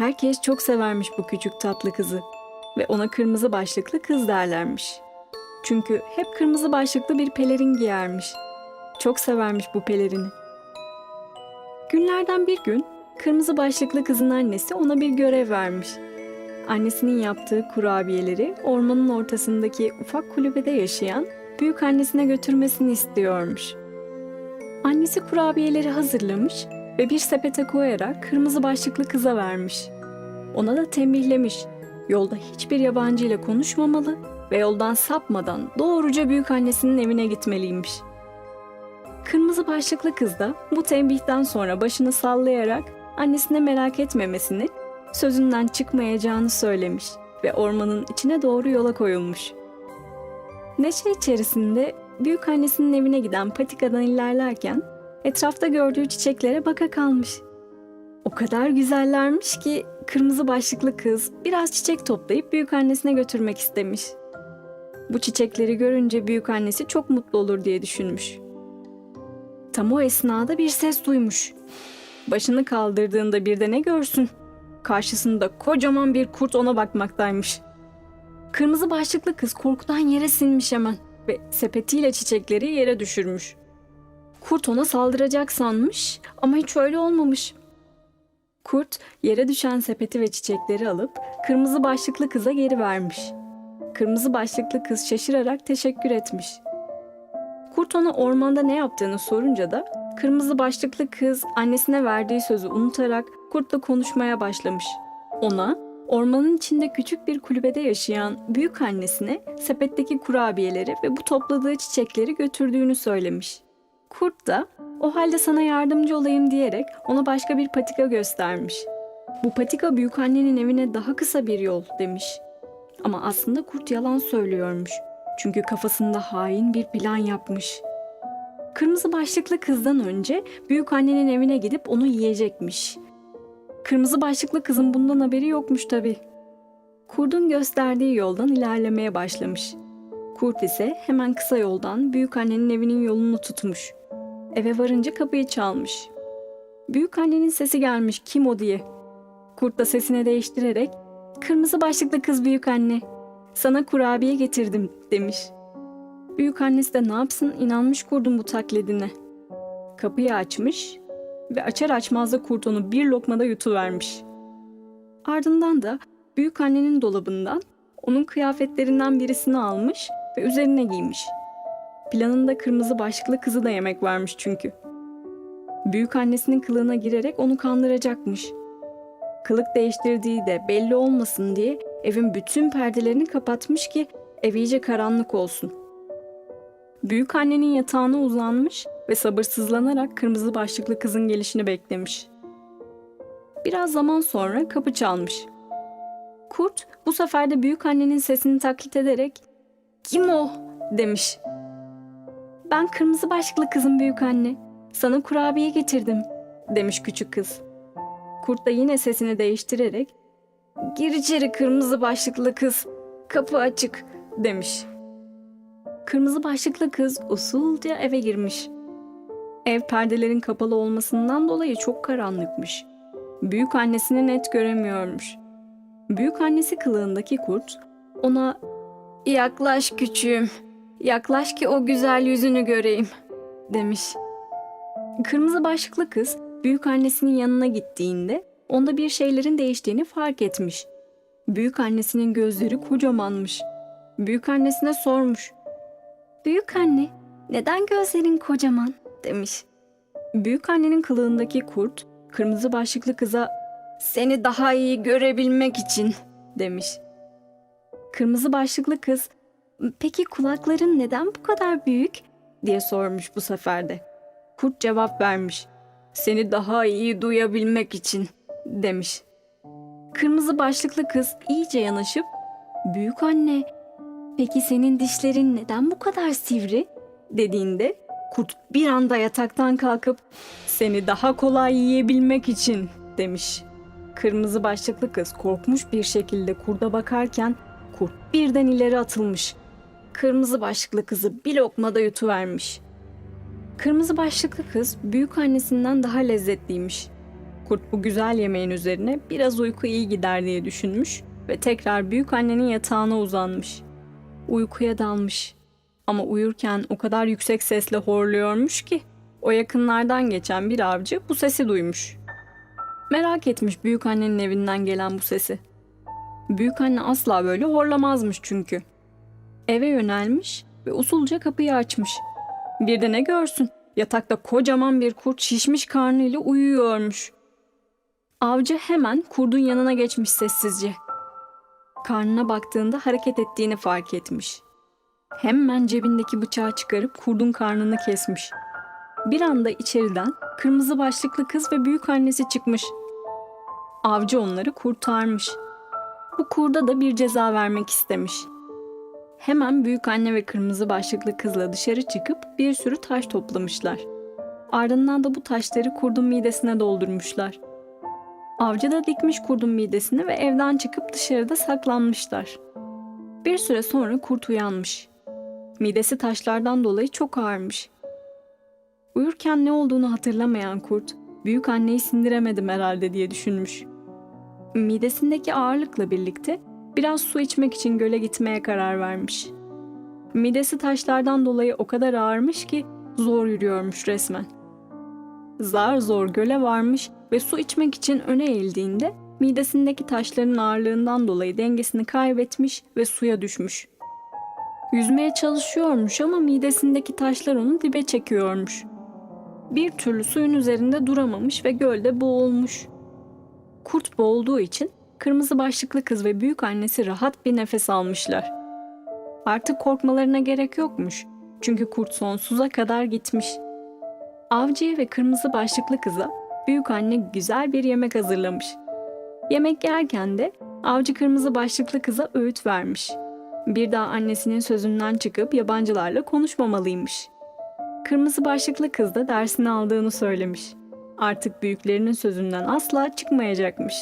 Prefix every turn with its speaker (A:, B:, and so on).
A: Herkes çok severmiş bu küçük tatlı kızı ve ona kırmızı başlıklı kız derlermiş. Çünkü hep kırmızı başlıklı bir pelerin giyermiş. Çok severmiş bu pelerini. Günlerden bir gün kırmızı başlıklı kızın annesi ona bir görev vermiş. Annesinin yaptığı kurabiyeleri ormanın ortasındaki ufak kulübede yaşayan büyük annesine götürmesini istiyormuş. Annesi kurabiyeleri hazırlamış ve bir sepete koyarak kırmızı başlıklı kıza vermiş. Ona da tembihlemiş. Yolda hiçbir yabancı ile konuşmamalı ve yoldan sapmadan doğruca büyük annesinin evine gitmeliymiş. Kırmızı başlıklı kız da bu tembihten sonra başını sallayarak annesine merak etmemesini, sözünden çıkmayacağını söylemiş ve ormanın içine doğru yola koyulmuş. Neşe içerisinde büyük annesinin evine giden patikadan ilerlerken etrafta gördüğü çiçeklere baka kalmış. O kadar güzellermiş ki kırmızı başlıklı kız biraz çiçek toplayıp büyük annesine götürmek istemiş. Bu çiçekleri görünce büyük annesi çok mutlu olur diye düşünmüş. Tam o esnada bir ses duymuş. Başını kaldırdığında bir de ne görsün? Karşısında kocaman bir kurt ona bakmaktaymış. Kırmızı başlıklı kız korkudan yere sinmiş hemen ve sepetiyle çiçekleri yere düşürmüş. Kurt ona saldıracak sanmış ama hiç öyle olmamış. Kurt yere düşen sepeti ve çiçekleri alıp kırmızı başlıklı kıza geri vermiş. Kırmızı başlıklı kız şaşırarak teşekkür etmiş. Kurt ona ormanda ne yaptığını sorunca da kırmızı başlıklı kız annesine verdiği sözü unutarak kurtla konuşmaya başlamış. Ona ormanın içinde küçük bir kulübede yaşayan büyük annesine sepetteki kurabiyeleri ve bu topladığı çiçekleri götürdüğünü söylemiş. Kurt da o halde sana yardımcı olayım diyerek ona başka bir patika göstermiş. Bu patika büyük annenin evine daha kısa bir yol demiş. Ama aslında kurt yalan söylüyormuş. Çünkü kafasında hain bir plan yapmış. Kırmızı başlıklı kızdan önce büyük annenin evine gidip onu yiyecekmiş. Kırmızı başlıklı kızın bundan haberi yokmuş tabii. Kurdun gösterdiği yoldan ilerlemeye başlamış. Kurt ise hemen kısa yoldan büyük annenin evinin yolunu tutmuş. Eve varınca kapıyı çalmış. Büyük annenin sesi gelmiş kim o diye. Kurt da sesini değiştirerek kırmızı başlıklı kız büyük anne sana kurabiye getirdim demiş. Büyük annesi de ne yapsın inanmış kurdun bu taklidine. Kapıyı açmış ve açar açmaz da kurt onu bir lokmada yutuvermiş. Ardından da büyük annenin dolabından onun kıyafetlerinden birisini almış ve üzerine giymiş. Planında kırmızı başlıklı kızı da yemek varmış çünkü. Büyük annesinin kılığına girerek onu kandıracakmış. Kılık değiştirdiği de belli olmasın diye evin bütün perdelerini kapatmış ki ev iyice karanlık olsun. Büyük annenin yatağına uzanmış ve sabırsızlanarak kırmızı başlıklı kızın gelişini beklemiş. Biraz zaman sonra kapı çalmış. Kurt bu sefer de büyük annenin sesini taklit ederek "Kim o?" demiş. "Ben kırmızı başlıklı kızım büyük anne. Sana kurabiye getirdim." demiş küçük kız. Kurt da yine sesini değiştirerek "Gir içeri kırmızı başlıklı kız. Kapı açık." demiş. Kırmızı başlıklı kız usulca eve girmiş. Ev perdelerin kapalı olmasından dolayı çok karanlıkmış. Büyük annesini net göremiyormuş. Büyük annesi kılığındaki kurt ona "Yaklaş küçüğüm, yaklaş ki o güzel yüzünü göreyim." demiş. Kırmızı başlıklı kız büyük annesinin yanına gittiğinde onda bir şeylerin değiştiğini fark etmiş. Büyük annesinin gözleri kocamanmış. Büyük annesine sormuş. Büyük anne, neden gözlerin kocaman? demiş. Büyük annenin kılığındaki kurt, kırmızı başlıklı kıza seni daha iyi görebilmek için demiş. Kırmızı başlıklı kız, peki kulakların neden bu kadar büyük? diye sormuş bu sefer de. Kurt cevap vermiş. Seni daha iyi duyabilmek için demiş. Kırmızı başlıklı kız iyice yanaşıp, büyük anne Peki senin dişlerin neden bu kadar sivri? dediğinde kurt bir anda yataktan kalkıp seni daha kolay yiyebilmek için demiş. Kırmızı başlıklı kız korkmuş bir şekilde kurda bakarken kurt birden ileri atılmış. Kırmızı başlıklı kızı bir lokmada yutuvermiş. Kırmızı başlıklı kız büyük annesinden daha lezzetliymiş. Kurt bu güzel yemeğin üzerine biraz uyku iyi gider diye düşünmüş ve tekrar büyük annenin yatağına uzanmış. Uykuya dalmış. Ama uyurken o kadar yüksek sesle horluyormuş ki o yakınlardan geçen bir avcı bu sesi duymuş. Merak etmiş büyük annenin evinden gelen bu sesi. Büyük anne asla böyle horlamazmış çünkü. Eve yönelmiş ve usulca kapıyı açmış. Bir de ne görsün? Yatakta kocaman bir kurt şişmiş karnıyla uyuyormuş. Avcı hemen kurdun yanına geçmiş sessizce. Karnına baktığında hareket ettiğini fark etmiş. Hemen cebindeki bıçağı çıkarıp kurdun karnını kesmiş. Bir anda içeriden kırmızı başlıklı kız ve büyük annesi çıkmış. Avcı onları kurtarmış. Bu kurda da bir ceza vermek istemiş. Hemen büyük anne ve kırmızı başlıklı kızla dışarı çıkıp bir sürü taş toplamışlar. Ardından da bu taşları kurdun midesine doldurmuşlar. Avcı da dikmiş kurdun midesini ve evden çıkıp dışarıda saklanmışlar. Bir süre sonra kurt uyanmış. Midesi taşlardan dolayı çok ağırmış. Uyurken ne olduğunu hatırlamayan kurt, büyük anneyi sindiremedim herhalde diye düşünmüş. Midesindeki ağırlıkla birlikte biraz su içmek için göle gitmeye karar vermiş. Midesi taşlardan dolayı o kadar ağırmış ki zor yürüyormuş resmen. Zar zor göle varmış ve su içmek için öne eğildiğinde midesindeki taşların ağırlığından dolayı dengesini kaybetmiş ve suya düşmüş. Yüzmeye çalışıyormuş ama midesindeki taşlar onu dibe çekiyormuş. Bir türlü suyun üzerinde duramamış ve gölde boğulmuş. Kurt boğulduğu için kırmızı başlıklı kız ve büyük annesi rahat bir nefes almışlar. Artık korkmalarına gerek yokmuş. Çünkü kurt sonsuza kadar gitmiş. Avcıya ve kırmızı başlıklı kıza büyük anne güzel bir yemek hazırlamış. Yemek yerken de avcı kırmızı başlıklı kıza öğüt vermiş. Bir daha annesinin sözünden çıkıp yabancılarla konuşmamalıymış. Kırmızı başlıklı kız da dersini aldığını söylemiş. Artık büyüklerinin sözünden asla çıkmayacakmış.